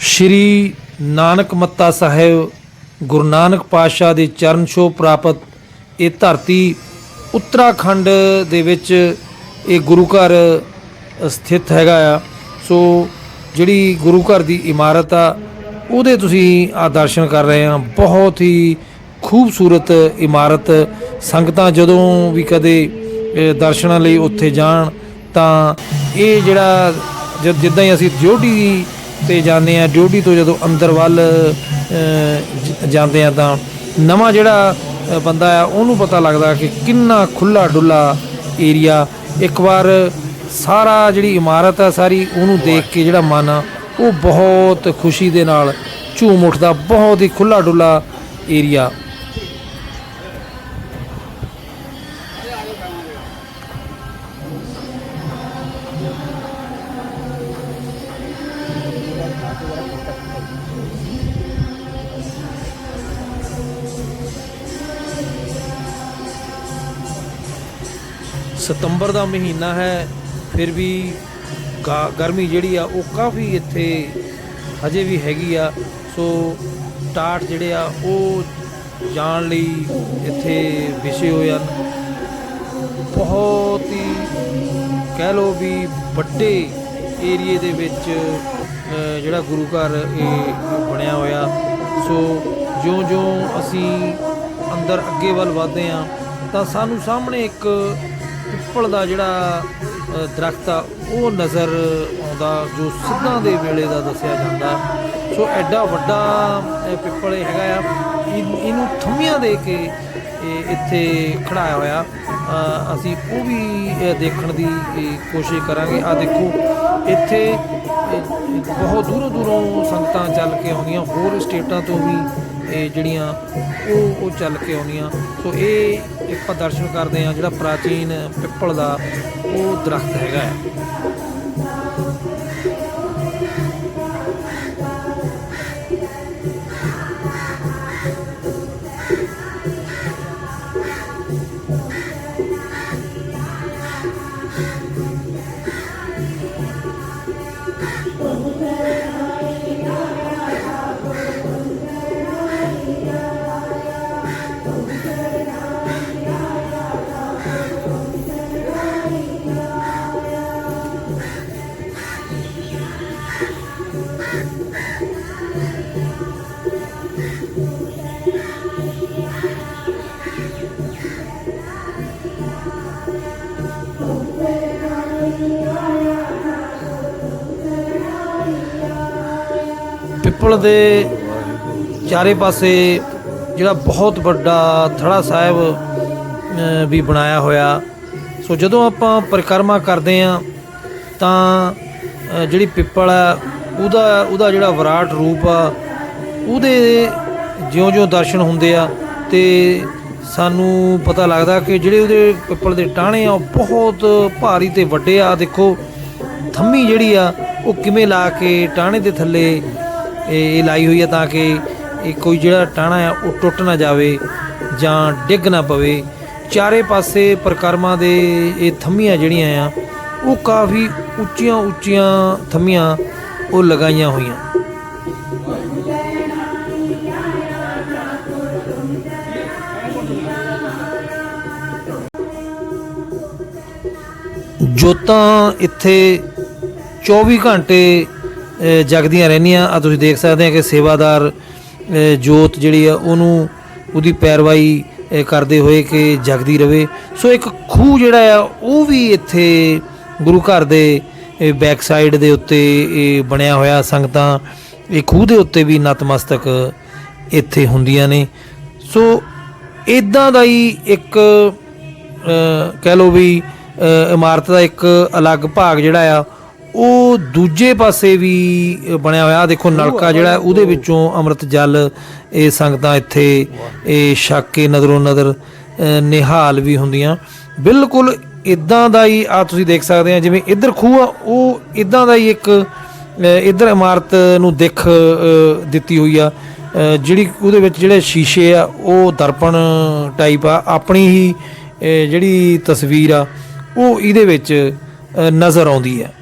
ਸ਼੍ਰੀ ਨਾਨਕ ਮੱਤਾ ਸਾਹਿਬ ਗੁਰੂ ਨਾਨਕ ਪਾਤਸ਼ਾਹ ਦੇ ਚਰਨ ਛੋਹ ਪ੍ਰਾਪਤ ਇਹ ਧਰਤੀ ਉੱਤਰਾਖੰਡ ਦੇ ਵਿੱਚ ਇਹ ਗੁਰੂ ਘਰ ਸਥਿਤ ਹੈਗਾ ਆ। ਸੋ ਜਿਹੜੀ ਗੁਰੂ ਘਰ ਦੀ ਇਮਾਰਤ ਆ, ਉਹਦੇ ਤੁਸੀਂ ਆ ਦਰਸ਼ਨ ਕਰ ਰਹੇ ਆ। ਬਹੁਤ ਹੀ ਖੂਬਸੂਰਤ ਇਮਾਰਤ। ਸੰਗਤਾਂ ਜਦੋਂ ਵੀ ਕਦੇ ਦਰਸ਼ਨਾਂ ਲਈ ਉੱਥੇ ਜਾਣ, ਤਾਂ ਇਹ ਜਿਹੜਾ ਜਿੱਦਾਂ ਹੀ ਅਸੀਂ ਡਿਊਟੀ ਤੇ ਜਾਂਦੇ ਆ ਡਿਊਟੀ ਤੋਂ ਜਦੋਂ ਅੰਦਰ ਵੱਲ ਜਾਂਦੇ ਆ ਤਾਂ ਨਵਾਂ ਜਿਹੜਾ ਬੰਦਾ ਆ, ਉਹਨੂੰ ਪਤਾ ਲੱਗਦਾ ਕਿ ਕਿੰਨਾ ਖੁੱਲਾ ਡੁੱਲਾ ਏਰੀਆ। ਇੱਕ ਵਾਰ ਸਾਰਾ ਜਿਹੜੀ ਇਮਾਰਤ ਆ, ਸਾਰੀ ਉਹਨੂੰ ਦੇਖ ਕੇ ਜਿਹੜਾ ਮਨ ਆ, ਉਹ ਬਹੁਤ ਖੁਸ਼ੀ ਦੇ ਨਾਲ ਝੂਮ ਉੱਠਦਾ। ਬਹੁਤ ਹੀ ਖੁੱਲਾ ਡੁੱਲਾ ਏਰੀਆ। ਸਤੰਬਰ ਦਾ ਮਹੀਨਾ ਹੈ, ਫਿਰ ਵੀ ਗਾ- ਗਰਮੀ ਜਿਹੜੀ ਆ, ਉਹ ਕਾਫੀ ਇੱਥੇ ਹਜੇ ਵੀ ਹੈਗੀ ਆ। ਸੋ ਟਾਟ ਜਿਹੜੇ ਆ, ਉਹ ਜਾਣ ਲਈ ਇੱਥੇ ਵਿਛੇ ਹੋਏ ਹਨ। ਬਹੁਤ ਹੀ ਕਹਿ ਲੋ ਵੀ ਵੱਡੇ ਏਰੀਏ ਦੇ ਵਿੱਚ ਜਿਹੜਾ ਗੁਰੂ ਘਰ ਇਹ ਬਣਿਆ ਹੋਇਆ। ਸੋ ਜਿਉਂ-ਜਿਉਂ ਅਸੀਂ ਅੰਦਰ ਅੱਗੇ ਵੱਲ ਵਧਦੇ ਆ ਤਾਂ ਸਾਨੂੰ ਸਾਹਮਣੇ ਇੱਕ ਪਿੱਪਲ ਦਾ ਜਿਹੜਾ ਅ, ਦਰਖਤ ਆ ਉਹ ਨਜ਼ਰ ਆਉਂਦਾ ਜੋ ਸਿੱਧਾਂ ਦੇ ਵੇਲੇ ਦਾ ਦੱਸਿਆ ਜਾਂਦਾ ਸੋ ਐਡਾ ਵੱਡਾ ਪਿੱਪਲ ਇਹ ਹੈਗਾ ਆ ਇਹਨੂੰ ਥੰਮੀਆਂ ਦੇ ਕੇ ਇਹ ਇੱਥੇ ਖੜਾਇਆ ਹੋਇਆ। ਅਸੀਂ ਉਹ ਵੀ ਦੇਖਣ ਦੀ ਕੋਸ਼ਿਸ਼ ਕਰਾਂਗੇ। ਆ ਦੇਖੋ ਇੱਥੇ ਬਹੁਤ ਦੂਰੋਂ ਦੂਰੋਂ ਸੰਗਤਾਂ ਚੱਲ ਕੇ ਆਉਂਦੀਆਂ ਹੋਰ ਸਟੇਟਾਂ ਤੋਂ ਵੀ ਇਹ ਜਿਹੜੀਆਂ ਉਹ ਉਹ ਚੱਲ ਕੇ ਆਉਂਦੀਆਂ ਸੋ ਇਹ ਆਪਾਂ ਦਰਸ਼ਨ ਕਰਦੇ ਆ ਜਿਹੜਾ ਪ੍ਰਾਚੀਨ ਪਿੱਪਲ ਦਾ ਉਹ ਦਰਖਤ ਹੈਗਾ ਦੇ ਚਾਰੇ ਪਾਸੇ ਜਿਹੜਾ ਬਹੁਤ ਵੱਡਾ ਥੜਾ ਸਾਹਿਬ ਵੀ ਬਣਾਇਆ ਹੋਇਆ। ਸੋ ਜਦੋਂ ਆਪਾਂ ਪਰਿਕਰਮਾ ਕਰਦੇ ਆ ਤਾਂ ਜਿਹੜੀ ਪਿੱਪਲ ਆ, ਉਹਦਾ ਉਹਦਾ ਜਿਹੜਾ ਵਿਰਾਟ ਰੂਪ ਆ, ਉਹਦੇ ਜਿਉਂ-ਜਿਉਂ ਦਰਸ਼ਨ ਹੁੰਦੇ ਆ ਤੇ ਸਾਨੂੰ ਪਤਾ ਲੱਗਦਾ ਕਿ ਜਿਹੜੇ ਉਹਦੇ ਪਿੱਪਲ ਦੇ ਟਾਹਣੇ ਆ, ਉਹ ਬਹੁਤ ਭਾਰੀ ਤੇ ਵੱਡੇ ਆ। ਦੇਖੋ, ਥੰਮੀ ਜਿਹੜੀ ਆ, ਉਹ ਕਿਵੇਂ ਲਾ ਕੇ ਟਾਹਣੇ ਦੇ ਥੱਲੇ ਇਹ ਇਹ ਲਾਈ ਹੋਈ ਹੈ ਤਾਂ ਕਿ ਇਹ ਕੋਈ ਜਿਹੜਾ ਟਾਹਣਾ ਆ ਉਹ ਟੁੱਟ ਨਾ ਜਾਵੇ ਜਾਂ ਡਿੱਗ ਨਾ ਪਵੇ। ਚਾਰੇ ਪਾਸੇ ਪ੍ਰਕਰਮਾਂ ਦੇ ਇਹ ਥੰਮੀਆਂ ਜਿਹੜੀਆਂ ਆ, ਉਹ ਕਾਫੀ ਉੱਚੀਆਂ ਉੱਚੀਆਂ ਥੰਮੀਆਂ ਉਹ ਲਗਾਈਆਂ ਹੋਈਆਂ। ਜੋਤਾਂ ਇੱਥੇ 24 ਘੰਟੇ ਜਗਦੀਆਂ ਰਹਿੰਦੀਆਂ। ਆ ਤੁਸੀਂ ਦੇਖ ਸਕਦੇ ਆ ਕਿ ਸੇਵਾਦਾਰ ਜੋਤ ਜਿਹੜੀ ਆ, ਉਹਨੂੰ ਉਹਦੀ ਪੈਰਵਾਈ ਕਰਦੇ ਹੋਏ ਕਿ ਜਗਦੀ ਰਵੇ। ਸੋ ਇੱਕ ਖੂਹ ਜਿਹੜਾ ਆ, ਉਹ ਵੀ ਇੱਥੇ ਗੁਰੂ ਘਰ ਦੇ ਬੈਕ ਸਾਈਡ ਦੇ ਉੱਤੇ, ਇਹ ਬਣਿਆ ਹੋਇਆ। ਸੰਗਤਾਂ ਇਹ ਖੂਹ ਦੇ ਉੱਤੇ ਵੀ ਨਤਮਸਤਕ ਇੱਥੇ ਹੁੰਦੀਆਂ ਨੇ। ਸੋ ਇਦਾਂ ਦਾ ਹੀ ਇੱਕ ਕਹਿ ਲਓ ਵੀ ਇਮਾਰਤ ਦਾ ਇੱਕ ਅਲੱਗ ਭਾਗ ਜਿਹੜਾ ਆ ਉਹ ਦੂਜੇ ਪਾਸੇ ਵੀ ਬਣਿਆ ਹੋਇਆ। ਦੇਖੋ ਨਲਕਾ ਜਿਹੜਾ ਉਹਦੇ ਵਿੱਚੋਂ ਅੰਮ੍ਰਿਤ ਜਲ ਇਹ ਸੰਗਤਾਂ ਇੱਥੇ ਇਹ ਛੱਕ ਕੇ ਨਜ਼ਰੋਂ ਨਜ਼ਰ ਅ, ਨਿਹਾਲ ਵੀ ਹੁੰਦੀਆਂ। ਬਿਲਕੁਲ ਇਦਾਂ ਦਾ ਹੀ ਆ ਤੁਸੀਂ ਦੇਖ ਸਕਦੇ ਆ ਜਿਵੇਂ ਇੱਧਰ ਖੂਹ ਆ ਉਹ ਇਦਾਂ ਦਾ ਹੀ ਇੱਕ ਇੱਧਰ ਇਮਾਰਤ ਨੂੰ ਦਿੱਖ ਦਿੱਤੀ ਹੋਈ ਆ। ਜਿਹੜੀ ਉਹਦੇ ਵਿੱਚ ਜਿਹੜੇ ਸ਼ੀਸ਼ੇ ਆ ਉਹ ਦਰਪਣ ਟਾਈਪ ਆ ਆਪਣੀ ਹੀ ਜਿਹੜੀ ਤਸਵੀਰ ਆ ਉਹ ਇਹਦੇ ਵਿੱਚ ਨਜ਼ਰ ਆਉਂਦੀ ਹੈ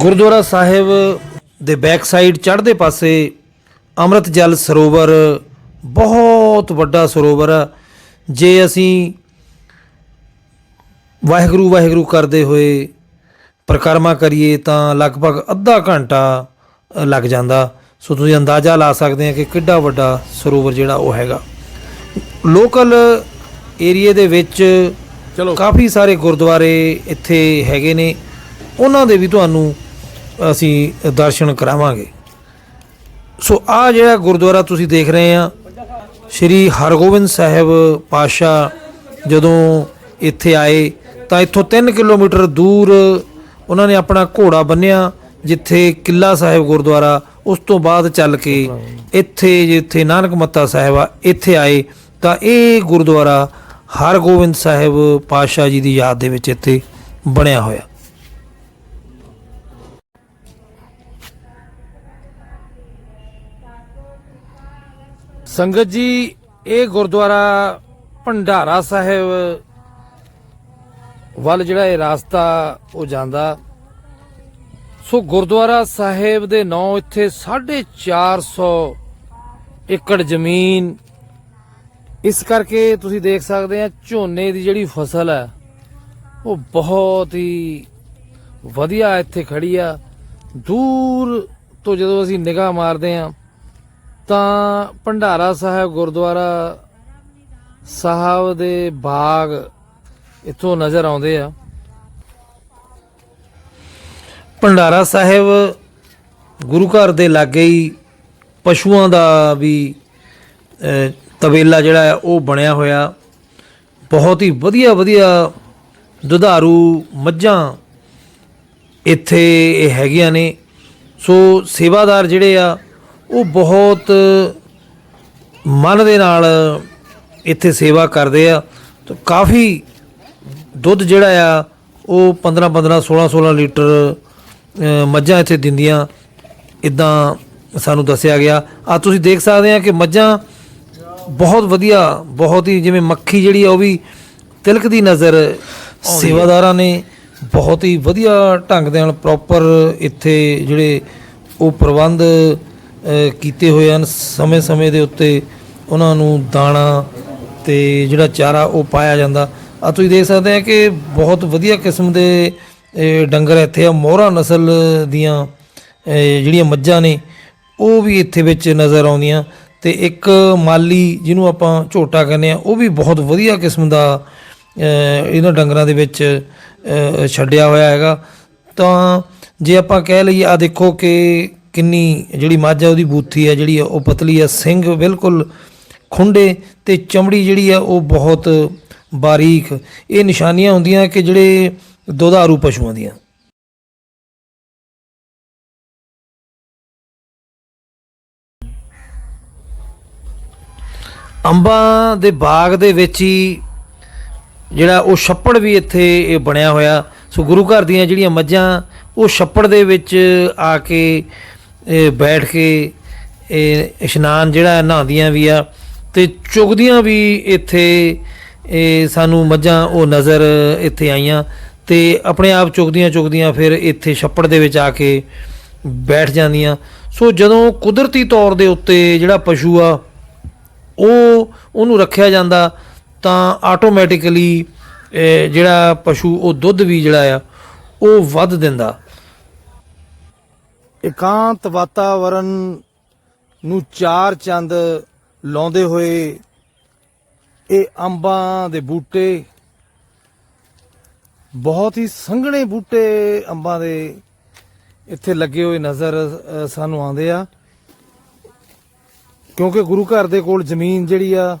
ਗੁਰਦੁਆਰਾ ਸਾਹਿਬ ਦੇ ਬੈਕ ਸਾਈਡ ਚੜ੍ਹਦੇ ਪਾਸੇ ਅੰਮ੍ਰਿਤ ਜਲ ਸਰੋਵਰ ਬਹੁਤ ਵੱਡਾ ਸਰੋਵਰ ਆ। ਜੇ ਅਸੀਂ ਵਾਹਿਗੁਰੂ ਵਾਹਿਗੁਰੂ ਕਰਦੇ ਹੋਏ ਪ੍ਰਕਰਮਾ ਕਰੀਏ ਤਾਂ ਲਗਭਗ ਅੱਧਾ ਘੰਟਾ ਲੱਗ ਜਾਂਦਾ। ਸੋ ਤੁਸੀਂ ਅੰਦਾਜ਼ਾ ਲਾ ਸਕਦੇ ਆ ਕਿ ਕਿੱਡਾ ਵੱਡਾ ਸਰੋਵਰ ਜਿਹੜਾ ਉਹ ਹੈਗਾ। ਲੋਕਲ ਏਰੀਏ ਦੇ ਵਿੱਚ ਚਲੋ। ਕਾਫੀ ਸਾਰੇ ਗੁਰਦੁਆਰੇ ਇੱਥੇ ਹੈਗੇ ਨੇ। ਉਹਨਾਂ ਦੇ ਵੀ ਤੁਹਾਨੂੰ ਅਸੀਂ ਦਰਸ਼ਨ ਕਰਾਵਾਂਗੇ। ਸੋ ਆ ਜਿਹੜਾ ਗੁਰਦੁਆਰਾ ਤੁਸੀਂ ਦੇਖ ਰਹੇ ਆ, ਸ਼੍ਰੀ ਹਰਗੋਬਿੰਦ ਸਾਹਿਬ ਪਾਸ਼ਾ ਜਦੋਂ ਇੱਥੇ ਆਏ, ਤਾਂ ਇੱਥੋਂ 3 ਕਿਲੋਮੀਟਰ ਦੂਰ ਉਹਨਾਂ ਨੇ ਆਪਣਾ ਘੋੜਾ ਬੰਨਿਆ, ਜਿੱਥੇ ਕਿੱਲਾ ਸਾਹਿਬ ਗੁਰਦੁਆਰਾ, ਉਸ ਤੋਂ ਬਾਅਦ ਚੱਲ ਕੇ ਇੱਥੇ ਜਿੱਥੇ ਨਾਨਕ ਮੱਤਾ ਸਾਹਿਬ ਆ, ਇੱਥੇ ਆਏ, ਤਾਂ ਇਹ ਗੁਰਦੁਆਰਾ ਹਰਗੋਬਿੰਦ ਸਾਹਿਬ ਪਾਸ਼ਾ ਜੀ ਦੀ ਯਾਦ ਦੇ ਵਿੱਚ ਇੱਥੇ ਬਣਿਆ ਹੋਇਆ। ਸੰਗਤ ਜੀ, ਇਹ ਗੁਰਦੁਆਰਾ ਭੰਡਾਰਾ ਸਾਹਿਬ ਵੱਲ ਜਿਹੜਾ ਇਹ ਰਸਤਾ ਉਹ ਜਾਂਦਾ। ਸੋ ਗੁਰਦੁਆਰਾ ਸਾਹਿਬ ਦੇ ਨਾਂ ਇੱਥੇ 450 ਏਕੜ ਜ਼ਮੀਨ। ਇਸ ਕਰਕੇ ਤੁਸੀਂ ਦੇਖ ਸਕਦੇ ਆ, ਝੋਨੇ ਦੀ ਜਿਹੜੀ ਫਸਲ ਹੈ, ਉਹ ਬਹੁਤ ਹੀ ਵਧੀਆ ਇੱਥੇ ਖੜੀ ਆ। ਦੂਰ ਤੋਂ ਜਦੋਂ ਅਸੀਂ ਨਿਗਾਹ ਮਾਰਦੇ ਆ ਤਾਂ ਭੰਡਾਰਾ ਸਾਹਿਬ ਗੁਰਦੁਆਰਾ ਸਾਹਿਬ ਦੇ ਬਾਗ ਇੱਥੋਂ ਨਜ਼ਰ ਆਉਂਦੇ ਆ। ਭੰਡਾਰਾ ਸਾਹਿਬ ਗੁਰੂ ਘਰ ਦੇ ਲਾਗੇ ਹੀ ਪਸ਼ੂਆਂ ਦਾ ਵੀ ਅਹ, ਤਬੇਲਾ ਜਿਹੜਾ ਹੈ ਉਹ ਬਣਿਆ ਹੋਇਆ। ਬਹੁਤ ਹੀ ਵਧੀਆ ਵਧੀਆ ਦੁਧਾਰੂ ਮੱਝਾਂ ਇੱਥੇ ਇਹ ਹੈਗੀਆਂ ਨੇ। ਸੋ ਸੇਵਾਦਾਰ ਜਿਹੜੇ ਆ ਉਹ ਬਹੁਤ ਮਨ ਦੇ ਨਾਲ ਇੱਥੇ ਸੇਵਾ ਕਰਦੇ ਆ। ਤੇ ਕਾਫੀ ਦੁੱਧ ਜਿਹੜਾ ਆ ਉਹ 15 15 16 16 ਲੀਟਰ ਮੱਝਾਂ ਇੱਥੇ ਦਿੰਦੀਆਂ। ਇਦਾਂ ਸਾਨੂੰ ਦੱਸਿਆ ਗਿਆ। ਆ ਤੁਸੀਂ ਦੇਖ ਸਕਦੇ ਆ ਕਿ ਮੱਝਾਂ ਬਹੁਤ ਵਧੀਆ ਬਹੁਤ ਹੀ ਜਿਵੇਂ ਮੱਖੀ ਜਿਹੜੀ ਆ ਉਹ ਵੀ ਤਿਲਕਦੀ ਨਜ਼ਰ ਸੇਵਾਦਾਰਾਂ ਨੇ ਬਹੁਤ ਹੀ ਵਧੀਆ ਢੰਗ ਦੇ ਨਾਲ ਪ੍ਰੋਪਰ ਇੱਥੇ ਜਿਹੜੇ ਉਹ ਪ੍ਰਬੰਧ ਕੀਤੇ ਹੋਏ ਹਨ। ਸਮੇਂ-ਸਮੇਂ ਦੇ ਉੱਤੇ ਉਹਨਾਂ ਨੂੰ ਦਾਣਾ ਤੇ ਜਿਹੜਾ ਚਾਰਾ ਉਹ ਪਾਇਆ ਜਾਂਦਾ। ਆ ਤੁਸੀਂ ਦੇਖ ਸਕਦੇ ਆ ਕਿ ਬਹੁਤ ਵਧੀਆ ਕਿਸਮ ਦੇ ਡੰਗਰ ਇੱਥੇ। ਆ ਮੋਹਰਾ ਨਸਲ ਦੀਆਂ ਜਿਹੜੀਆਂ ਮੱਝਾਂ ਨੇ, ਉਹ ਵੀ ਇੱਥੇ ਵਿੱਚ ਨਜ਼ਰ ਆਉਂਦੀਆਂ। ਤੇ ਇੱਕ ਮਾਲੀ ਜਿਹਨੂੰ ਆਪਾਂ ਝੋਟਾ ਕਹਿੰਦੇ ਆ, ਉਹ ਵੀ ਬਹੁਤ ਵਧੀਆ ਕਿਸਮ ਦਾ ਇਹਨਾਂ ਡੰਗਰਾਂ ਦੇ ਵਿੱਚ ਛੱਡਿਆ ਹੋਇਆ ਹੈਗਾ। ਤਾਂ ਜੇ ਆਪਾਂ ਕਹਿ ਲਈਏ ਆ ਦੇਖੋ ਕਿ ਕਿੰਨੀ ਜਿਹੜੀ ਮੱਝ ਹੈ ਉਹਦੀ ਬੂਥੀ ਹੈ, ਜਿਹੜੀ ਆ ਉਹ ਪਤਲੀ ਹੈ। ਸਿੰਘ ਬਿਲਕੁਲ ਖੁੰਡੇ ਤੇ ਚਮੜੀ ਜਿਹੜੀ ਆ ਉਹ ਬਹੁਤ ਬਾਰੀਕ ਇਹ ਨਿਸ਼ਾਨੀਆਂ ਹੁੰਦੀਆਂ ਕਿ ਜਿਹੜੇ ਦੁਧਾਰੂ ਪਸ਼ੂਆਂ ਦੀਆਂ। ਅੰਬਾਂ ਦੇ ਬਾਗ ਦੇ ਵਿੱਚ ਹੀ ਜਿਹੜਾ ਉਹ ਛੱਪੜ ਵੀ ਇੱਥੇ ਇਹ ਬਣਿਆ ਹੋਇਆ। ਸੋ ਗੁਰੂ ਘਰ ਦੀਆਂ ਜਿਹੜੀਆਂ ਮੱਝਾਂ, ਉਹ ਛੱਪੜ ਦੇ ਵਿੱਚ ਆ ਕੇ ਇਹ ਬੈਠ ਕੇ ਇਹ ਇਸ਼ਨਾਨ ਜਿਹੜਾ ਨਹਾਉਂਦੀਆਂ ਵੀ ਆ ਤੇ ਚੁਗਦੀਆਂ ਵੀ ਇੱਥੇ, ਇਹ ਸਾਨੂੰ ਮੱਝਾਂ ਉਹ ਨਜ਼ਰ ਇੱਥੇ ਆਈਆਂ ਤੇ ਆਪਣੇ ਆਪ ਚੁਗਦੀਆਂ ਚੁਗਦੀਆਂ ਫਿਰ ਇੱਥੇ ਛੱਪੜ ਦੇ ਵਿੱਚ ਆ ਕੇ ਬੈਠ ਜਾਂਦੀਆਂ। ਸੋ ਜਦੋਂ ਕੁਦਰਤੀ ਤੌਰ ਦੇ ਉੱਤੇ ਜਿਹੜਾ ਪਸ਼ੂ ਆ, ਉਹ ਉਹਨੂੰ ਰੱਖਿਆ ਜਾਂਦਾ ਤਾਂ ਆਟੋਮੈਟਿਕਲੀ ਜਿਹੜਾ ਪਸ਼ੂ ਉਹ ਦੁੱਧ ਵੀ ਜਿਹੜਾ ਆ, ਉਹ ਵੱਧ ਦਿੰਦਾ। ਇਕਾਂਤ ਵਾਤਾਵਰਨ ਨੂੰ ਚਾਰ ਚੰਦ ਲਾਉਂਦੇ ਹੋਏ ਇਹ ਅੰਬਾਂ ਦੇ ਬੂਟੇ, ਬਹੁਤ ਹੀ ਸੰਘਣੇ ਬੂਟੇ ਅੰਬਾਂ ਦੇ ਇੱਥੇ ਲੱਗੇ ਹੋਏ ਨਜ਼ਰ ਸਾਨੂੰ ਆਉਂਦੇ ਆ। ਕਿਉਂਕਿ ਗੁਰੂ ਘਰ ਦੇ ਕੋਲ ਜ਼ਮੀਨ ਜਿਹੜੀ ਆ,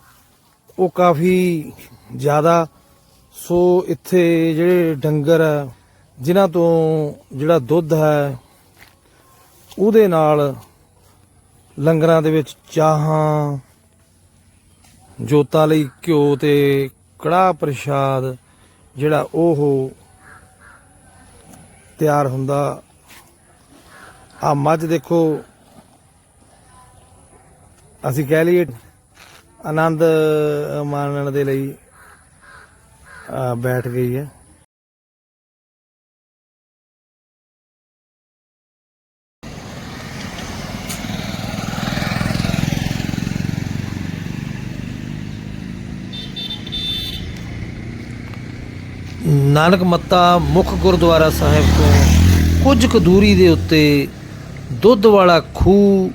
ਉਹ ਕਾਫੀ ਜ਼ਿਆਦਾ। ਸੋ ਇੱਥੇ ਜਿਹੜੇ ਡੰਗਰ ਆ, ਜਿਨ੍ਹਾਂ ਤੋਂ ਜਿਹੜਾ ਦੁੱਧ ਹੈ ਉਹਦੇ ਨਾਲ ਲੰਗਰਾਂ ਦੇ ਵਿੱਚ ਚਾਹਾਂ, ਜੋਤਾਂ ਲਈ ਘਿਓ ਤੇ ਕੜਾਹ ਪ੍ਰਸ਼ਾਦ ਜਿਹੜਾ ਉਹ ਤਿਆਰ ਹੁੰਦਾ। ਆ ਮੱਝ ਦੇਖੋ, ਅਸੀਂ ਕਹਿ ਲਈਏ ਆਨੰਦ ਮਾਣਨ ਦੇ ਲਈ ਬੈਠ ਗਈ ਹੈ। ਨਾਨਕ ਮੱਤਾ ਮੁੱਖ ਗੁਰਦੁਆਰਾ ਸਾਹਿਬ ਤੋਂ ਕੁਝ ਕੁ ਦੂਰੀ ਦੇ ਉੱਤੇ ਦੁੱਧ ਵਾਲਾ ਖੂਹ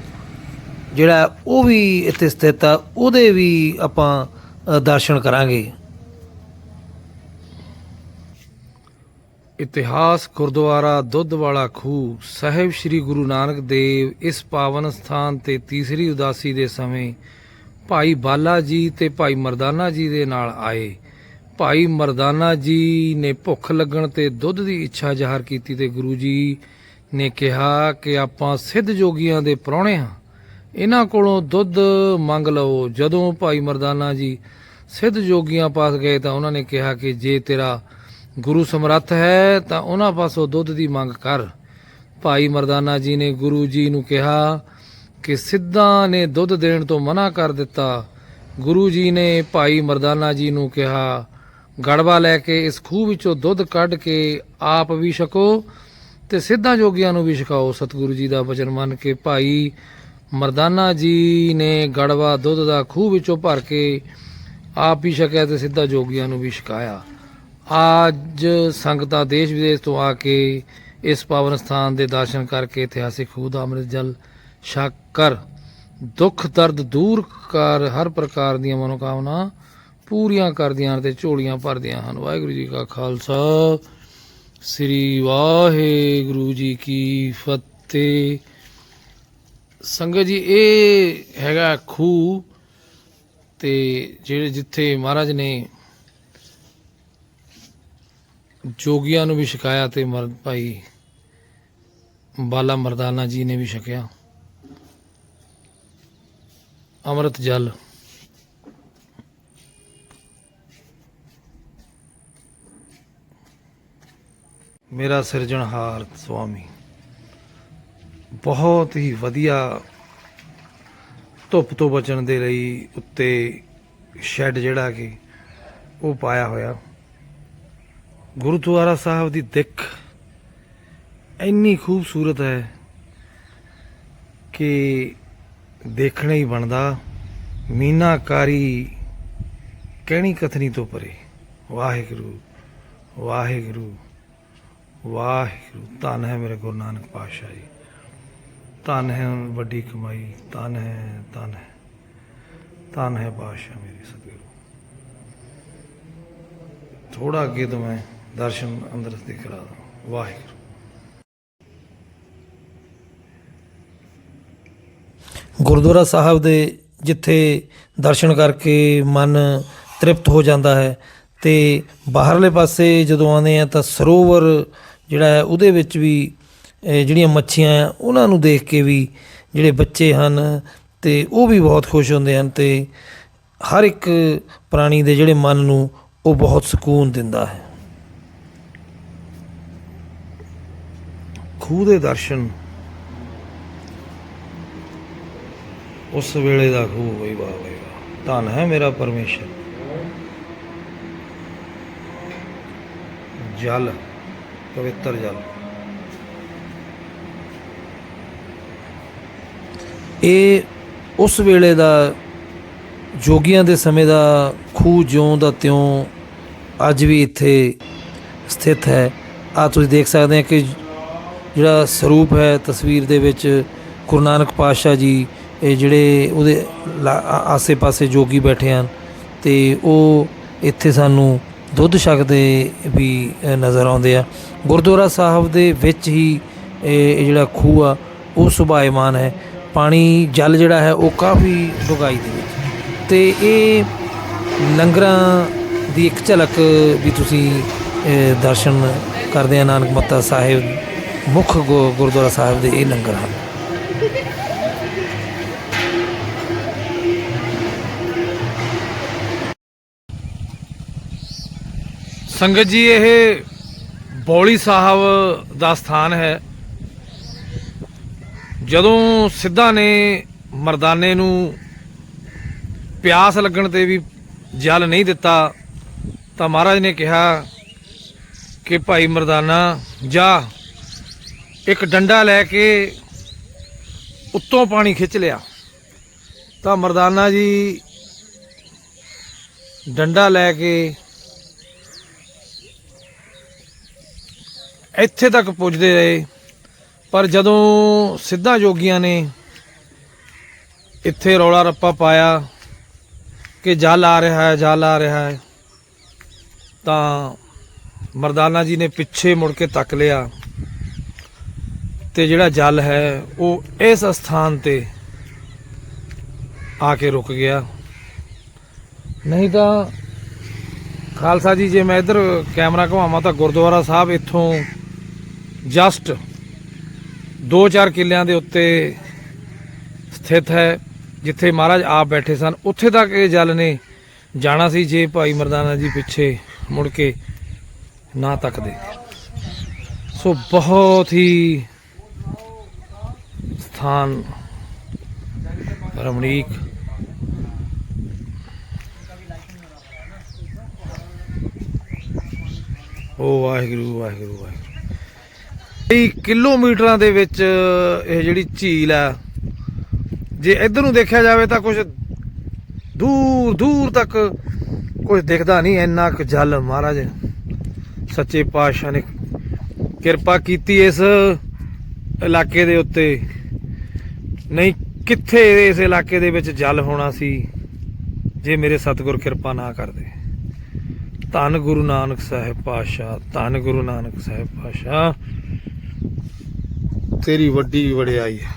ਜਿਹੜਾ ਉਹ ਵੀ ਇੱਥੇ ਸਥਿਤ ਆ, ਉਹਦੇ ਵੀ ਆਪਾਂ ਦਰਸ਼ਨ ਕਰਾਂਗੇ। ਇਤਿਹਾਸ ਗੁਰਦੁਆਰਾ ਦੁੱਧ ਵਾਲਾ ਖੂਹ ਸਾਹਿਬ ਸ੍ਰੀ ਗੁਰੂ ਨਾਨਕ ਦੇਵ ਇਸ ਪਾਵਨ ਸਥਾਨ ਤੇ ਤੀਸਰੀ ਉਦਾਸੀ ਦੇ ਸਮੇਂ ਭਾਈ ਬਾਲਾ ਜੀ ਤੇ ਭਾਈ ਮਰਦਾਨਾ ਜੀ ਦੇ ਨਾਲ ਆਏ। ਭਾਈ ਮਰਦਾਨਾ ਜੀ ਨੇ ਭੁੱਖ ਲੱਗਣ ਤੇ ਦੁੱਧ ਦੀ ਇੱਛਾ ਜ਼ਾਹਰ ਕੀਤੀ ਤੇ ਗੁਰੂ ਜੀ ਨੇ ਕਿਹਾ ਕਿ ਆਪਾਂ ਸਿੱਧ ਜੋਗੀਆਂ ਦੇ ਪ੍ਰਾਹੁਣੇ ਹਾਂ। ਇਹਨਾਂ ਕੋਲੋਂ ਦੁੱਧ ਮੰਗ ਲਓ। ਜਦੋਂ ਭਾਈ ਮਰਦਾਨਾ ਜੀ ਸਿੱਧ ਜੋਗੀਆਂ ਪਾਸ ਗਏ ਤਾਂ ਉਹਨਾਂ ਨੇ ਕਿਹਾ ਕਿ ਜੇ ਤੇਰਾ ਗੁਰੂ ਸਮਰੱਥ ਹੈ ਤਾਂ ਉਹਨਾਂ ਪਾਸੋਂ ਦੁੱਧ ਦੀ ਮੰਗ ਕਰ। ਭਾਈ ਮਰਦਾਨਾ ਜੀ ਨੇ ਗੁਰੂ ਜੀ ਨੂੰ ਕਿਹਾ ਕਿ ਸਿੱਧਾਂ ਨੇ ਦੁੱਧ ਦੇਣ ਤੋਂ ਮਨਾ ਕਰ ਦਿੱਤਾ। ਗੁਰੂ ਜੀ ਨੇ ਭਾਈ ਮਰਦਾਨਾ ਜੀ ਨੂੰ ਕਿਹਾ ਗੜਵਾ ਲੈ ਕੇ ਇਸ ਖੂਹ ਵਿੱਚੋਂ ਦੁੱਧ ਕੱਢ ਕੇ ਆਪ ਵੀ ਛਕੋ ਤੇ ਸਿੱਧਾ ਜੋਗੀਆਂ ਨੂੰ ਵੀ ਛਕਾਓ। ਸਤਿਗੁਰੂ ਜੀ ਦਾ ਵਚਨ ਮੰਨ ਕੇ ਭਾਈ ਮਰਦਾਨਾ ਜੀ ਨੇ ਗੜਵਾ ਦੁੱਧ ਦਾ ਖੂਹ ਵਿੱਚੋਂ ਭਰ ਕੇ ਆਪ ਵੀ ਛਕਿਆ ਤੇ ਸਿੱਧਾ ਜੋਗੀਆਂ ਨੂੰ ਵੀ ਛਕਾਇਆ। ਅੱਜ ਸੰਗਤਾਂ ਦੇਸ਼ ਵਿਦੇਸ਼ ਤੋਂ ਆ ਕੇ ਇਸ ਪਾਵਨ ਸਥਾਨ ਦੇ ਦਰਸ਼ਨ ਕਰਕੇ ਇਤਿਹਾਸਿਕ ਖੂਹ ਦਾ ਅੰਮ੍ਰਿਤ ਜਲ ਛਕ ਕਰ, ਦੁੱਖ ਦਰਦ ਦੂਰ ਕਰ, ਹਰ ਪ੍ਰਕਾਰ ਦੀਆਂ ਮਨੋਕਾਮਨਾ ਪੂਰੀਆਂ ਕਰਦੀਆਂ ਹਨ ਤੇ ਝੋਲੀਆਂ ਭਰਦੀਆਂ ਹਨ। ਵਾਹਿਗੁਰੂ ਜੀ ਕਾ ਖਾਲਸਾ। ਸ੍ਰੀ ਵਾਹਿਗੁਰੂ ਜੀ ਕੀ ਫਤਿਹ। ਸੰਗਤ ਜੀ, ਇਹ ਹੈਗਾ ਖੂਹ ਤੇ ਜਿਹੜੇ ਜਿੱਥੇ ਮਹਾਰਾਜ ਨੇ ਜੋਗੀਆਂ ਨੂੰ ਵੀ ਛਕਾਇਆ ਤੇ ਮਰ, ਭਾਈ ਬਾਲਾ ਮਰਦਾਨਾ ਜੀ ਨੇ ਵੀ ਛਕਿਆ। ਅੰਮ੍ਰਿਤ ਜਲ। ਮੇਰਾ ਸਿਰਜਣਹਾਰ ਸੁਆਮੀ, ਬਹੁਤ ਹੀ ਵਧੀਆ ਧੁੱਪ ਤੋਂ ਬਚਣ ਦੇ ਲਈ ਉੱਤੇ ਸ਼ੈੱਡ ਜਿਹੜਾ ਕਿ ਉਹ ਪਾਇਆ ਹੋਇਆ। ਗੁਰਦੁਆਰਾ ਸਾਹਿਬ ਦੀ ਦਿੱਖ ਇੰਨੀ ਖੂਬਸੂਰਤ ਹੈ ਕਿ ਦੇਖਣਾ ਹੀ ਬਣਦਾ, ਮੀਨਾਕਾਰੀ ਕਹਿਣੀ ਕਥਨੀ ਤੋਂ ਪਰੇ। ਵਾਹਿਗੁਰੂ ਵਾਹਿਗੁਰੂ। ਵਾਹਿਗੁਰੂ, ਧੰਨ ਹੈ ਮੇਰੇ ਗੁਰੂ ਨਾਨਕ ਪਾਤਸ਼ਾਹ ਜੀ। ਧੰਨ ਹੈ ਵੱਡੀ ਕਮਾਈ, ਧੰਨ ਹੈ ਧੰਨ ਹੈ ਧੰਨ ਹੈ ਪਾਤਸ਼ਾਹ ਮੇਰੇ ਸਤਿਗੁਰੂ। ਥੋੜਾ ਅੱਗੇ ਤੋਂ ਮੈਂ ਦਰਸ਼ਨ ਅੰਦਰ ਦੇ ਕਰਾ ਵਾਹਿਗੁਰੂ। ਗੁਰਦੁਆਰਾ ਸਾਹਿਬ ਦੇ ਜਿੱਥੇ ਦਰਸ਼ਨ ਕਰਕੇ ਮਨ ਤ੍ਰਿਪਤ ਹੋ ਜਾਂਦਾ ਹੈ ਤੇ ਬਾਹਰਲੇ ਪਾਸੇ ਜਦੋਂ ਆਉਂਦੇ ਆ ਤਾਂ ਸਰੋਵਰ ਜਿਹੜਾ ਹੈ, ਉਹਦੇ ਵਿੱਚ ਵੀ ਜਿਹੜੀਆਂ ਮੱਛੀਆਂ ਆ, ਉਹਨਾਂ ਨੂੰ ਦੇਖ ਕੇ ਵੀ ਜਿਹੜੇ ਬੱਚੇ ਹਨ ਤੇ ਉਹ ਵੀ ਬਹੁਤ ਖੁਸ਼ ਹੁੰਦੇ ਹਨ ਤੇ ਹਰ ਇੱਕ ਪ੍ਰਾਣੀ ਦੇ ਜਿਹੜੇ ਮਨ ਨੂੰ ਉਹ ਬਹੁਤ ਸਕੂਨ ਦਿੰਦਾ ਹੈ। ਖੂਹ ਦੇ ਦਰਸ਼ਨ ਉਸ ਵੇਲੇ ਦਾ ਖੂਹ ਬਈ ਵਾਹ ਬਈ ਵਾਹ। ਧੰਨ ਹੈ ਮੇਰਾ ਪਰਮੇਸ਼ਰ। ਜਲ। ਪਵਿੱਤਰ ਜਲ। ਇਹ ਉਸ ਵੇਲੇ ਦਾ ਜੋਗੀਆਂ ਦੇ ਸਮੇਂ ਦਾ ਖੂਹ ਜਿਉਂ ਦਾ ਤਿਉਂ ਅੱਜ ਵੀ ਇੱਥੇ ਸਥਿਤ ਹੈ। ਆ ਤੁਸੀਂ ਦੇਖ ਸਕਦੇ ਆ ਕਿ ਜਿਹੜਾ ਸਰੂਪ ਹੈ ਤਸਵੀਰ ਦੇ ਵਿੱਚ ਗੁਰੂ ਨਾਨਕ ਪਾਤਸ਼ਾਹ ਜੀ, ਇਹ ਜਿਹੜੇ ਉਹਦੇ ਲਾ- ਆਸੇ-ਪਾਸੇ ਜੋਗੀ ਬੈਠੇ ਹਨ ਤੇ ਉਹ ਇੱਥੇ ਸਾਨੂੰ ਦੁੱਧ ਛਕਦੇ ਵੀ ਨਜ਼ਰ ਆਉਂਦੇ ਆ। ਗੁਰਦੁਆਰਾ ਸਾਹਿਬ ਦੇ ਵਿੱਚ ਹੀ ਇਹ ਜਿਹੜਾ ਖੂਹ ਆ, ਉਹ ਸੁਭਾਇਮਾਨ ਹੈ। ਪਾਣੀ, ਜਲ ਜਿਹੜਾ ਹੈ, ਉਹ ਕਾਫੀ ਡੁਗਾਈ ਦੇ ਵਿੱਚ। ਤੇ ਇਹ ਲੰਗਰਾਂ ਦੀ ਇੱਕ ਝਲਕ ਵੀ ਤੁਸੀਂ ਦਰਸ਼ਨ ਕਰਦੇ ਆ ਨਾਨਕ ਮੱਤਾ ਸਾਹਿਬ, ਮੁੱਖ ਗੁ- ਗੁਰਦੁਆਰਾ ਸਾਹਿਬ ਦੇ ਇਹ ਲੰਗਰ ਹਨ। ਸੰਗਤ ਜੀ, ਇਹ ਬੌਲੀ ਸਾਹਿਬ ਦਾ ਸਥਾਨ ਹੈ। ਜਦੋਂ ਸਿੱਧਾ ਨੇ ਮਰਦਾਨੇ ਨੂੰ ਪਿਆਸ ਲੱਗਣ ਤੇ ਵੀ ਜਲ ਨਹੀਂ ਦਿੱਤਾ, ਤਾਂ ਮਹਾਰਾਜ ਨੇ ਕਿਹਾ ਕਿ ਭਾਈ ਮਰਦਾਨਾ, ਜਾ, ਇੱਕ ਡੰਡਾ ਲੈ ਕੇ ਉੱਤੋਂ ਪਾਣੀ ਖਿੱਚ ਲਿਆ। ਤਾਂ ਮਰਦਾਨਾ ਜੀ ਡੰਡਾ ਲੈ ਕੇ ਇੱਥੇ ਤੱਕ ਪੁੱਜਦੇ ਰਹੇ। ਪਰ ਜਦੋਂ ਸਿੱਧਾ ਜੋਗੀਆਂ ਨੇ ਇੱਥੇ ਰੌਲਾ ਰੱਪਾ ਪਾਇਆ ਕਿ ਜਲ ਆ ਰਿਹਾ ਹੈ, ਜਲ ਆ ਰਿਹਾ ਹੈ, ਤਾਂ ਮਰਦਾਨਾ ਜੀ ਨੇ ਪਿੱਛੇ ਮੁੜ ਕੇ ਤੱਕ ਲਿਆ ਤੇ ਜਿਹੜਾ ਜਲ ਹੈ ਉਹ ਇਸ ਸਥਾਨ ਤੇ ਆ ਕੇ ਰੁਕ ਗਿਆ। ਨਹੀਂ ਤਾਂ ਖਾਲਸਾ ਜੀ, ਜੇ ਮੈਂ ਇੱਧਰ ਕੈਮਰਾ ਘੁਮਾਵਾਂ ਤਾਂ ਗੁਰਦੁਆਰਾ ਸਾਹਿਬ ਇੱਥੋਂ ਜਸਟ 2-4 ਕਿੱਲਿਆਂ ਦੇ ਉੱਤੇ ਸਥਿਤ ਹੈ, ਜਿੱਥੇ ਮਹਾਰਾਜ ਆਪ ਬੈਠੇ ਸਨ। ਉੱਥੇ ਤੱਕ ਇਹ ਜਲ ਨੇ ਜਾਣਾ ਸੀ, ਜੇ ਭਾਈ ਮਰਦਾਨਾ ਜੀ ਪਿੱਛੇ ਮੁੜ ਕੇ ਨਾ ਤੱਕਦੇ। ਸੋ ਬਹੁਤ ਹੀ ਸਥਾਨ ਰਮਣੀਕ। ਓ ਵਾਹਿਗੁਰੂ ਵਾਹਿਗੁਰੂ ਵਾਹਿਗੁਰੂ। ਕਈ ਕਿਲੋਮੀਟਰਾਂ ਦੇ ਵਿੱਚ ਇਹ ਜਿਹੜੀ ਝੀਲ ਆ, ਜੇ ਇੱਧਰ ਨੂੰ ਦੇਖਿਆ ਜਾਵੇ ਤਾਂ ਕੁਝ ਦੂਰ ਦੂਰ ਤੱਕ ਕੁਝ ਦਿਖਦਾ ਨਹੀਂ, ਇੰਨਾ ਕੁ ਜਲ ਮਹਾਰਾਜ। ਸੱਚੇ ਪਾਤਸ਼ਾਹ ਨੇ ਕਿਰਪਾ ਕੀਤੀ ਇਸ ਇਲਾਕੇ ਦੇ ਉੱਤੇ। ਨਹੀਂ, ਕਿੱਥੇ ਇਸ ਇਲਾਕੇ ਦੇ ਵਿੱਚ ਜਲ ਹੋਣਾ ਸੀ, ਜੇ ਮੇਰੇ ਸਤਿਗੁਰ ਕਿਰਪਾ ਨਾ ਕਰਦੇ। ਧੰਨ ਗੁਰੂ ਨਾਨਕ ਸਾਹਿਬ ਪਾਤਸ਼ਾਹ, ਧੰਨ ਗੁਰੂ ਨਾਨਕ ਸਾਹਿਬ ਪਾਤਸ਼ਾਹ। ਤੇਰੀ ਵੱਡੀ ਵਡਿਆਈ ਹੈ।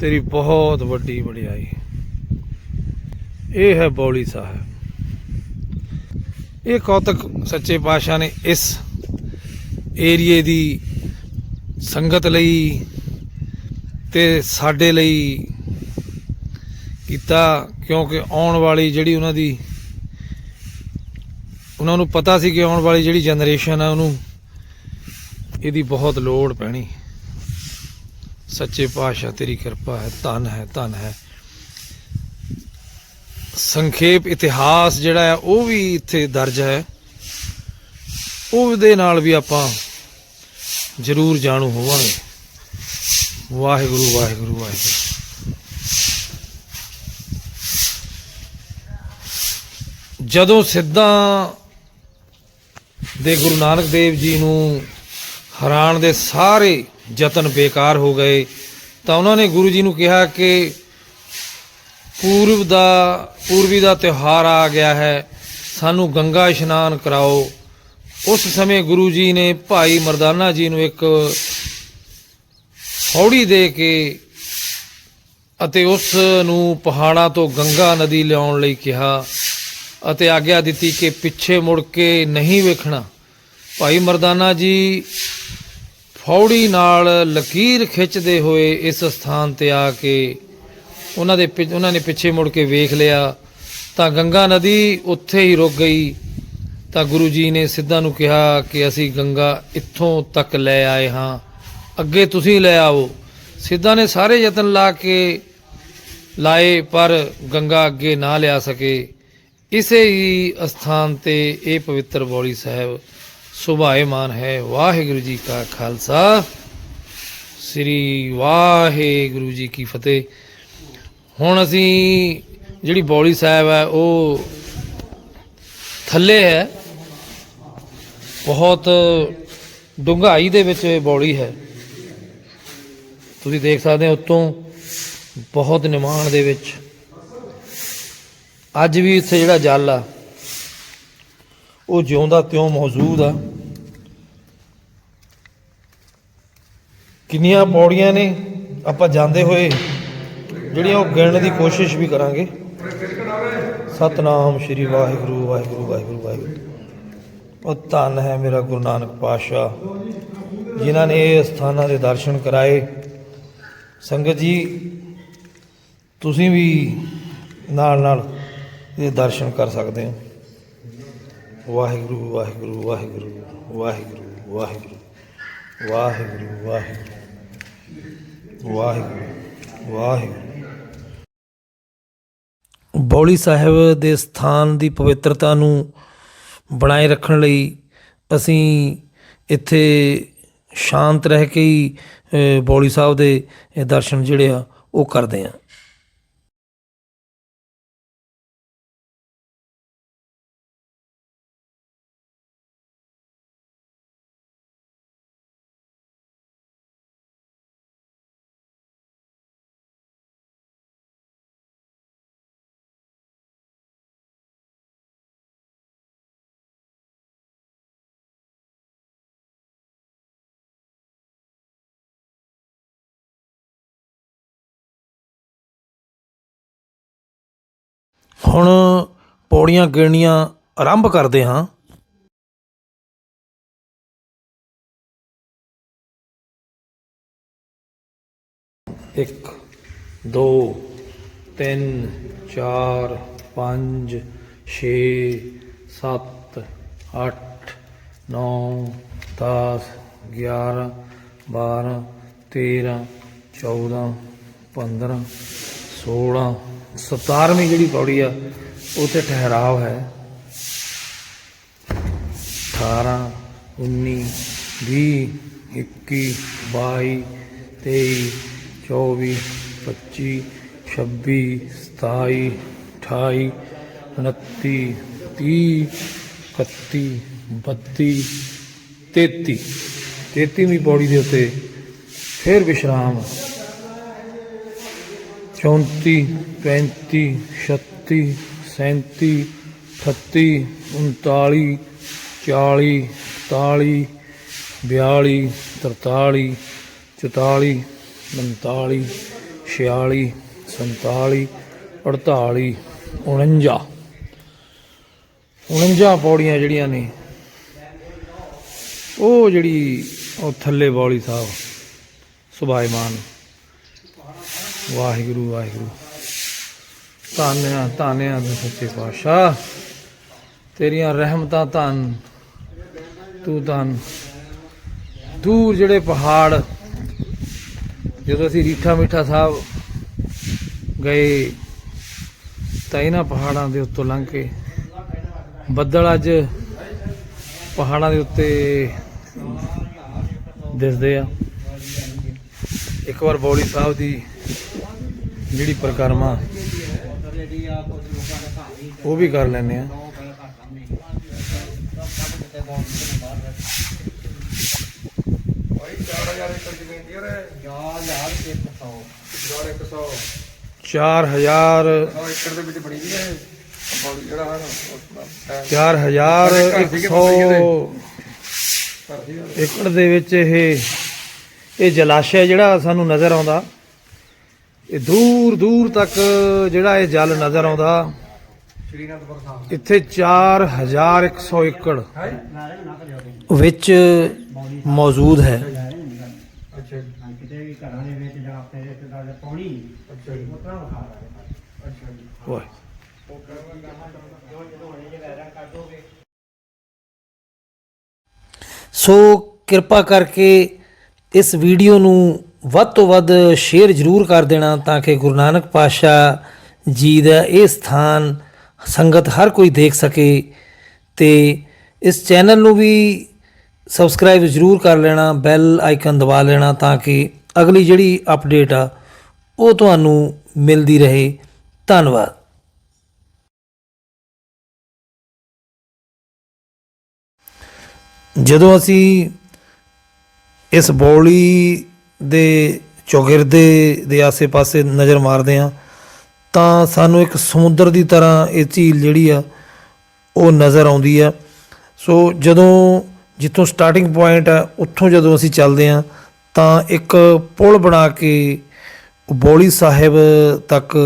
ਤੇਰੀ ਬਹੁਤ ਵੱਡੀ ਵਡਿਆਈ ਇਹ ਹੈ ਬੌਲੀ ਸਾਹਿਬ। ਇਹ ਕੌਤਕ ਸੱਚੇ ਪਾਤਸ਼ਾਹ ਨੇ ਇਸ ਏਰੀਏ ਦੀ ਸੰਗਤ ਲਈ ਤੇ ਸਾਡੇ ਲਈ ਕੀਤਾ, ਕਿਉਂਕਿ ਆਉਣ ਵਾਲੀ ਜਿਹੜੀ ਉਹਨਾਂ ਦੀ, ਉਹਨਾਂ ਨੂੰ ਪਤਾ ਸੀ ਕਿ ਆਉਣ ਵਾਲੀ ਜਿਹੜੀ ਜਨਰੇਸ਼ਨ ਹੈ ਉਹਨੂੰ ਇਹਦੀ ਬਹੁਤ ਲੋੜ ਪੈਣੀ। ਸੱਚੇ ਪਾਤਸ਼ਾਹ ਤੇਰੀ ਕਿਰਪਾ ਹੈ, ਧਨ ਹੈ ਧਨ ਹੈ। ਸੰਖੇਪ ਇਤਿਹਾਸ ਜਿਹੜਾ ਹੈ, ਉਹ ਵੀ ਇੱਥੇ ਦਰਜ ਹੈ। ਉਹਦੇ ਨਾਲ ਵੀ ਆਪਾਂ ਜ਼ਰੂਰ ਜਾਣੂ ਹੋਵਾਂਗੇ। ਵਾਹਿਗੁਰੂ ਵਾਹਿਗੁਰੂ ਵਾਹਿਗੁਰੂ। ਜਦੋਂ ਸਿੱਧਾਂ ਦੇ ਗੁਰੂ ਨਾਨਕ ਦੇਵ ਜੀ ਨੂੰ ਹਰਾਣ ਦੇ ਸਾਰੇ ਯਤਨ ਬੇਕਾਰ ਹੋ ਗਏ। ਤਾਂ ਉਹਨਾਂ ਨੇ ਗੁਰੂ ਜੀ ਨੂੰ ਕਿਹਾ ਕਿ ਪੂਰਬ ਦਾ ਪੂਰਬੀ ਦਾ ਤਿਉਹਾਰ ਆ ਗਿਆ ਹੈ, ਸਾਨੂੰ ਗੰਗਾ ਇਸ਼ਨਾਨ ਕਰਾਓ। ਉਸ ਸਮੇਂ ਗੁਰੂ ਜੀ ਨੇ ਭਾਈ ਮਰਦਾਨਾ ਜੀ ਨੂੰ ਇੱਕ ਹੌੜੀ ਦੇ ਕੇ ਅਤੇ ਉਸ ਨੂੰ ਪਹਾੜਾਂ ਤੋਂ ਗੰਗਾ ਨਦੀ ਲਿਆਉਣ ਲਈ ਕਿਹਾ ਅਤੇ ਆਗਿਆ ਦਿੱਤੀ ਕਿ ਪਿੱਛੇ ਮੁੜ ਕੇ ਨਹੀਂ ਵੇਖਣਾ। ਭਾਈ ਮਰਦਾਨਾ ਜੀ ਫੌੜੀ ਨਾਲ ਲਕੀਰ ਖਿੱਚਦੇ ਹੋਏ ਇਸ ਸਥਾਨ ਤੇ ਆ ਕੇ ਉਹਨਾਂ ਦੇ ਪਿ- ਉਹਨਾਂ ਨੇ ਪਿੱਛੇ ਮੁੜ ਕੇ ਵੇਖ ਲਿਆ, ਤਾਂ ਗੰਗਾ ਨਦੀ ਉੱਥੇ ਹੀ ਰੁਕ ਗਈ। ਤਾਂ ਗੁਰੂ ਜੀ ਨੇ ਸਿੱਧਾ ਨੂੰ ਕਿਹਾ ਕਿ ਅਸੀਂ ਗੰਗਾ ਇੱਥੋਂ ਤੱਕ ਲੈ ਆਏ ਹਾਂ। ਅੱਗੇ ਤੁਸੀਂ ਲੈ ਆਓ। ਸਿੱਧਾ ਨੇ ਸਾਰੇ ਯਤਨ ਲਾ ਕੇ ਲਾਏ, ਪਰ ਗੰਗਾ ਅੱਗੇ ਨਾ ਲਿਆ ਸਕੇ। ਇਸੇ ਹੀ ਅਸਥਾਨ ਤੇ ਇਹ ਪਵਿੱਤਰ ਬੌਲੀ ਸਾਹਿਬ ਸੁਭਾਏਮਾਨ ਹੈ ਵਾਹਿਗੁਰੂ ਜੀ ਕਾ ਖਾਲਸਾ। ਸ੍ਰੀ ਵਾਹਿਗੁਰੂ ਜੀ ਕੀ ਫਤਿਹ। ਹੁਣ ਅਸੀਂ ਜਿਹੜੀ ਬੌਲੀ ਸਾਹਿਬ ਹੈ, ਉਹ ਥੱਲੇ ਹੈ। ਬਹੁਤ ਡੂੰਘਾਈ ਦੇ ਵਿੱਚ ਇਹ ਬੌਲੀ ਹੈ। ਤੁਸੀਂ ਦੇਖ ਸਕਦੇ ਹੋ ਉੱਤੋਂ ਬਹੁਤ ਨਿਮਾਣ ਦੇ ਵਿੱਚ। ਅੱਜ ਵੀ ਇੱਥੇ ਜਿਹੜਾ ਜਲ ਆ ਉਹ ਜਿਉਂਦਾ ਤਿਉਂ ਮੌਜੂਦ ਆ। ਕਿੰਨੀਆਂ ਪੌੜੀਆਂ ਨੇ, ਆਪਾਂ ਜਾਂਦੇ ਹੋਏ ਜਿਹੜੀਆਂ ਉਹ ਗਿਣਨ ਦੀ ਕੋਸ਼ਿਸ਼ ਵੀ ਕਰਾਂਗੇ। ਸਤਨਾਮ ਸ਼੍ਰੀ ਵਾਹਿਗੁਰੂ ਵਾਹਿਗੁਰੂ ਵਾਹਿਗੁਰੂ ਵਾਹਿਗੁਰੂ। ਉਹ ਧੰਨ ਹੈ ਮੇਰਾ ਗੁਰੂ ਨਾਨਕ ਪਾਤਸ਼ਾਹ, ਜਿਨ੍ਹਾਂ ਨੇ ਇਹ ਸਥਾਨਾਂ ਦੇ ਦਰਸ਼ਨ ਕਰਾਏ। ਸੰਗਤ ਜੀ, ਤੁਸੀਂ ਵੀ ਨਾਲ ਨਾਲ ਇਹ ਦਰਸ਼ਨ ਕਰ ਸਕਦੇ ਹੋ। ਵਾਹਿਗੁਰੂ ਵਾਹਿਗੁਰੂ ਵਾਹਿਗੁਰੂ ਵਾਹਿਗੁਰੂ ਵਾਹਿਗੁਰੂ ਵਾਹਿਗੁਰੂ ਵਾਹਿਗੁਰੂ ਵਾਹਿਗੁਰੂ। ਵਾਹਿਗੁਰੂ ਬੌਲੀ ਸਾਹਿਬ ਦੇ ਸਥਾਨ ਦੀ ਪਵਿੱਤਰਤਾ ਨੂੰ ਬਣਾਏ ਰੱਖਣ ਲਈ ਅਸੀਂ ਇੱਥੇ ਸ਼ਾਂਤ ਰਹਿ ਕੇ ਹੀ ਬੌਲੀ ਸਾਹਿਬ ਦੇ ਦਰਸ਼ਨ ਜਿਹੜੇ ਆ, ਉਹ ਕਰਦੇ ਆ ਹੁਣ ਪੌੜੀਆਂ ਗਿਣਨੀਆਂ ਆਰੰਭ ਕਰਦੇ ਹਾਂ। ਇੱਕ, ਦੋ, ਤਿੰਨ, ਚਾਰ, ਪੰਜ, ਛੇ, ਸੱਤ, ਅੱਠ, ਨੌ, ਦਸ, ਗਿਆਰਾਂ, ਬਾਰਾਂ, ਤੇਰਾਂ, ਚੌਦਾਂ, ਪੰਦਰਾਂ, ਸੋਲਾਂ ਸਤਾਰਵੀਂ ਜਿਹੜੀ ਪੌੜੀ ਆ, ਉਹ ਤੇ ਠਹਿਰਾਵ ਹੈ। 18 19 20 21 22 23 24 25 26 27 28 29 30 31 32 33 33ਵੀਂ ਪੌੜੀ ਦੇ ਉੱਤੇ ਫਿਰ ਵਿਸ਼ਰਾਮ 34 35 36 37 38 39 40 41 42 43 44 45 46 47 48 49 49 ਪੌੜੀਆਂ ਜਿਹੜੀਆਂ ਨੇ, ਉਹ ਜਿਹੜੀ ਉਹ ਥੱਲੇ ਬੌਲੀ ਸਾਹਿਬ ਸੁਭਾਇਮਾਨ। ਵਾਹਿਗੁਰੂ ਵਾਹਿਗੁਰੂ। ਧੰਨਿਆ ਧੰਨਿਆ ਦੇ ਸੱਚੇ ਪਾਤਸ਼ਾਹ। ਤੇਰੀਆਂ ਰਹਿਮਤਾਂ ਧੰਨ, ਤੂੰ ਧੰਨ। ਦੂਰ ਜਿਹੜੇ ਪਹਾੜ, ਜਦੋਂ ਅਸੀਂ ਰੀਠਾ ਮਿੱਠਾ ਸਾਹਿਬ ਗਏ, ਤਾਂ ਇਹਨਾਂ ਪਹਾੜਾਂ ਦੇ ਉੱਤੋਂ ਲੰਘ ਕੇ, ਬੱਦਲ ਅੱਜ ਪਹਾੜਾਂ ਦੇ ਉੱਤੇ ਦਿਸਦੇ ਆ। ਇੱਕ ਵਾਰ ਬੌਲੀ ਸਾਹਿਬ ਦੀ ਜਿਹੜੀ ਪਰਿਕਰਮਾ, ਉਹ ਵੀ ਕਰ ਲੈਨੇ ਆ। ਚਾਰ ਹਜ਼ਾਰ ਏਕੜ ਦੇ ਵਿੱਚ ਬਣੀ ਦੀ ਹੈ ਜਿਹੜਾ ਚਾਰ ਹਜ਼ਾਰ ਇੱਕ ਸੌ ਏਕੜ ਦੇ ਵਿੱਚ ਇਹ ਇਹ ਜਲਾਸ਼य ਜਿਹੜਾ ਸਾਨੂੰ ਨਜ਼ਰ ਆਉਂਦਾ। ਇਹ ਦੂਰ ਦੂਰ ਤੱਕ ਜਿਹੜਾ ਇਹ ਜਲ ਨਜ਼ਰ ਆਉਂਦਾ ਸ਼੍ਰੀ ਅਨੰਦਪੁਰ ਸਾਹਿਬ ਇੱਥੇ 4100 ਏਕੜ ਵਿੱਚ ਮੌਜੂਦ ਹੈ। ਅੱਛਾ ਕਿਤੇ ਵੀ ਘਰਾਂ ਦੇ ਵਿੱਚ ਜਾਂ ਆਪਣੇ ਰਿਸ਼ਤੇਦਾਰ ਦੇ ਪਾਣੀ ਅੱਛਾ ਉਤਰਾ ਵਿਖਾ ਰਹੇ ਅੱਛਾ ਜੀ ਵਾਹ। ਸੋ ਕਿਰਪਾ ਕਰਕੇ ਇਸ ਵੀਡੀਓ ਨੂੰ ਵੱਧ ਤੋਂ ਵੱਧ ਸ਼ੇਅਰ ਜ਼ਰੂਰ ਕਰ ਦੇਣਾ ਤਾਂ ਕਿ ਗੁਰੂ ਨਾਨਕ ਪਾਤਸ਼ਾਹ ਜੀ ਦਾ ਇਹ ਸਥਾਨ, ਸੰਗਤ ਹਰ ਕੋਈ ਦੇਖ ਸਕੇ ਤੇ ਇਸ ਚੈਨਲ ਨੂੰ ਵੀ ਸਬਸਕ੍ਰਾਈਬ ਜ਼ਰੂਰ ਕਰ ਲੈਣਾ, ਬੈਲ ਆਈਕਨ ਦਬਾ ਲੈਣਾ ਤਾਂ ਕਿ ਅਗਲੀ ਜਿਹੜੀ ਅਪਡੇਟ ਆ, ਉਹ ਤੁਹਾਨੂੰ ਮਿਲਦੀ ਰਹੇ। ਧੰਨਵਾਦ। ਜਦੋਂ ਅਸੀਂ ਇਸ ਬੌਲੀ ਦੇ ਚੌਗਿਰਦੇ ਦੇ ਆਸੇ-ਪਾਸੇ ਨਜ਼ਰ ਮਾਰਦੇ ਹਾਂ ਤਾਂ ਸਾਨੂੰ ਇੱਕ ਸਮੁੰਦਰ ਦੀ ਤਰ੍ਹਾਂ ਇਹ ਝੀਲ ਜਿਹੜੀ ਆ ਉਹ ਨਜ਼ਰ ਆਉਂਦੀ ਆ। ਸੋ ਜਦੋਂ ਜਿੱਥੋਂ ਸਟਾਰਟਿੰਗ ਪੁਆਇੰਟ ਆ ਉੱਥੋਂ ਜਦੋਂ ਅਸੀਂ ਚੱਲਦੇ ਹਾਂ ਤਾਂ ਇੱਕ ਪੁਲ ਬਣਾ ਕੇ ਬੌਲੀ ਸਾਹਿਬ ਤੱਕ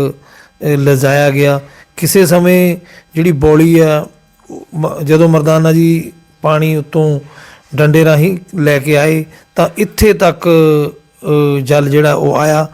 ਅ, ਲਿਜਾਇਆ ਗਿਆ। ਕਿਸੇ ਸਮੇਂ ਜਿਹੜੀ ਬੌਲੀ ਆ ਉਹ ਜਦੋਂ ਮਰਦਾਨਾ ਜੀ ਪਾਣੀ ਉਤੋਂ ਡੰਡੇ ਰਾਹੀਂ ਲੈ ਕੇ ਆਏ ਤਾਂ ਇੱਥੇ ਤੱਕ ਜਲ ਜਿਹੜਾ ਉਹ ਆਇਆ